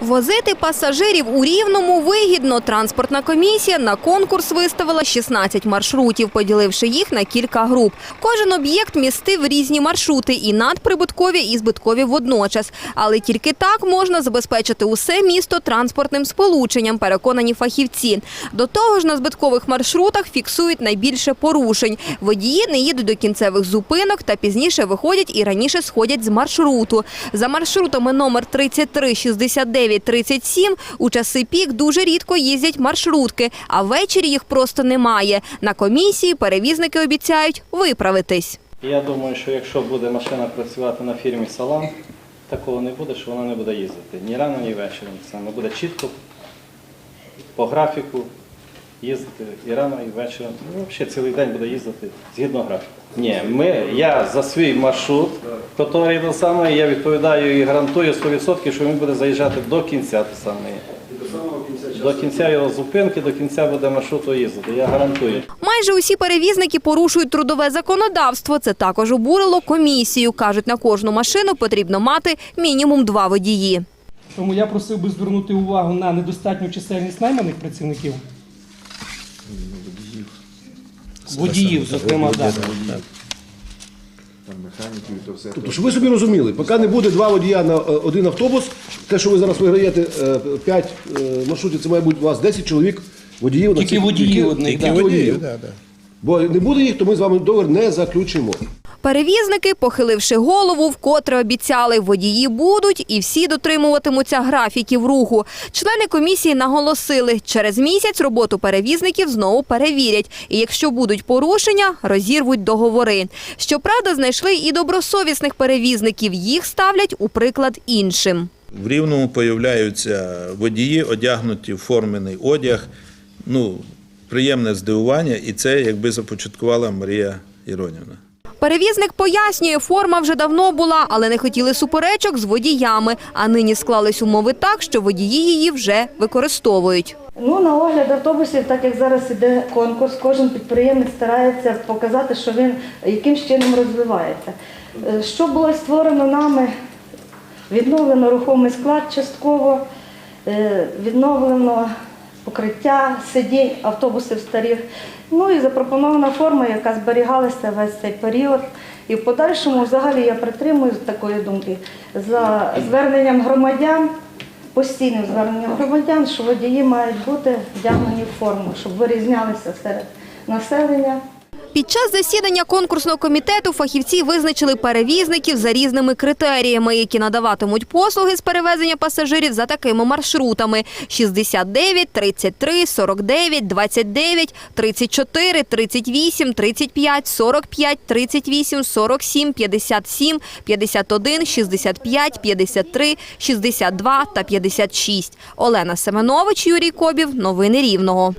Возити пасажирів у Рівному вигідно. Транспортна комісія на конкурс виставила 16 маршрутів, поділивши їх на кілька груп. Кожен об'єкт містив різні маршрути і надприбуткові, і збиткові водночас. Але тільки так можна забезпечити усе місто транспортним сполученням, переконані фахівці. До того ж, на збиткових маршрутах фіксують найбільше порушень. Водії не їдуть до кінцевих зупинок та пізніше виходять і раніше сходять з маршруту. За маршрутами номер 33, 69, 37 у часи пік дуже рідко їздять маршрутки, а ввечері їх просто немає. На комісії перевізники обіцяють виправитись. Я думаю, що якщо буде машина працювати на фірмі Салам, такого не буде, що вона не буде їздити ні рано, ні ввечері. Саме буде чітко по графіку їздити і рано, і ввечері. Ну, взагалі цілий день буде їздити згідно графіку. Ні, ми, я за свій маршрут, який до саме, я відповідаю і гарантую 100%, що він буде заїжджати до кінця те саме. До кінця його зупинки, до кінця буде маршруту їздити. Я гарантую. Майже усі перевізники порушують трудове законодавство. Це також обурило комісію. Кажуть, на кожну машину потрібно мати мінімум два водії. Тому я просив би звернути увагу на недостатню чисельність найманих працівників. Водіїв, зокрема, так. Там механіків і то все. Тобто, щоб ви собі розуміли, поки не буде два водія на е, один автобус, те, що ви зараз виграєте 5 маршрутів, це має бути у вас 10 чоловік водіїв. на Тільки цих- водіїв одних, тільки да. водіїв. Бо не буде їх, то ми з вами договір не заключимо. Перевізники, похиливши голову, вкотре обіцяли, водії будуть і всі дотримуватимуться графіків руху. Члени комісії наголосили, через місяць роботу перевізників знову перевірять. І якщо будуть порушення, розірвуть договори. Щоправда, знайшли і добросовісних перевізників. Їх ставлять у приклад іншим. В Рівному появляються водії, одягнуті в формений одяг. Ну, приємне здивування, і це якби започаткувала Марія Іронівна. Перевізник пояснює, форма вже давно була, але не хотіли суперечок з водіями. А нині склались умови так, що водії її вже використовують. Ну, на огляд автобусів, так як зараз іде конкурс, кожен підприємець старається показати, що він якимсь чином розвивається. Е, Що було створено нами? Відновлено рухомий склад частково, е, відновлено покриття сидінь автобусів старих. Ну і запропонована форма, яка зберігалася весь цей період. І в подальшому взагалі я притримую такої думки за зверненням громадян постійним зверненням громадян, що водії мають бути вдягнені в форму, щоб вирізнялися серед населення. Під час засідання конкурсного комітету фахівці визначили перевізників за різними критеріями, які надаватимуть послуги з перевезення пасажирів за такими маршрутами: 69, 33, 49, 29, 34, 38, 35, 45, 38, 47, 57, 51, 65, 53, 62 та 56. Олена Семенович, Юрій Кобів. Новини Рівного.